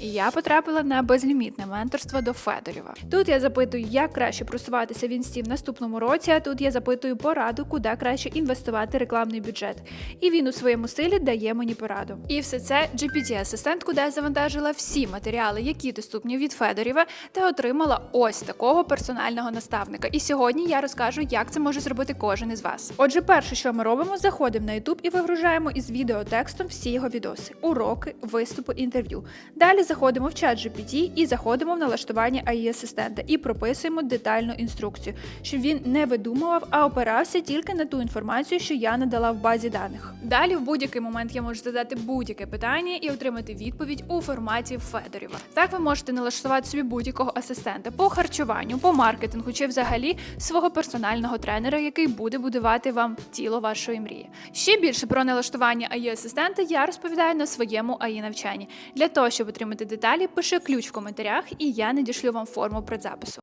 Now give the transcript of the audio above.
Я потрапила на безлімітне менторство до Федорєва. Тут я запитую, як краще просуватися в інсті в наступному році. А тут я запитую пораду, куди краще інвестувати рекламний бюджет. І він у своєму стилі дає мені пораду. І все це GPT-асистент, куди я завантажила всі матеріали, які доступні від Федорєва, та отримала ось такого персонального наставника. І сьогодні я розкажу, як це може зробити кожен із вас. Отже, перше, що ми робимо, заходимо на YouTube і вигружаємо із відеотекстом всі його відоси, уроки, виступи, інтерв'ю. Далі заходимо в чат GPT і заходимо в налаштування AI асистента і прописуємо детальну інструкцію, щоб він не видумував, а опирався тільки на ту інформацію, що я надала в базі даних. Далі в будь-який момент я можу задати будь-яке питання і отримати відповідь у форматі Федорєва. Так ви можете налаштувати собі будь-якого асистента по харчуванню, по маркетингу чи взагалі свого персонального тренера, який буде будувати вам тіло вашої мрії. Ще більше про налаштування AI асистента я розповідаю на своєму AI навчанні. Для того, щоб отримати деталі, пиши ключ в коментарях, і я надішлю вам форму предзапису.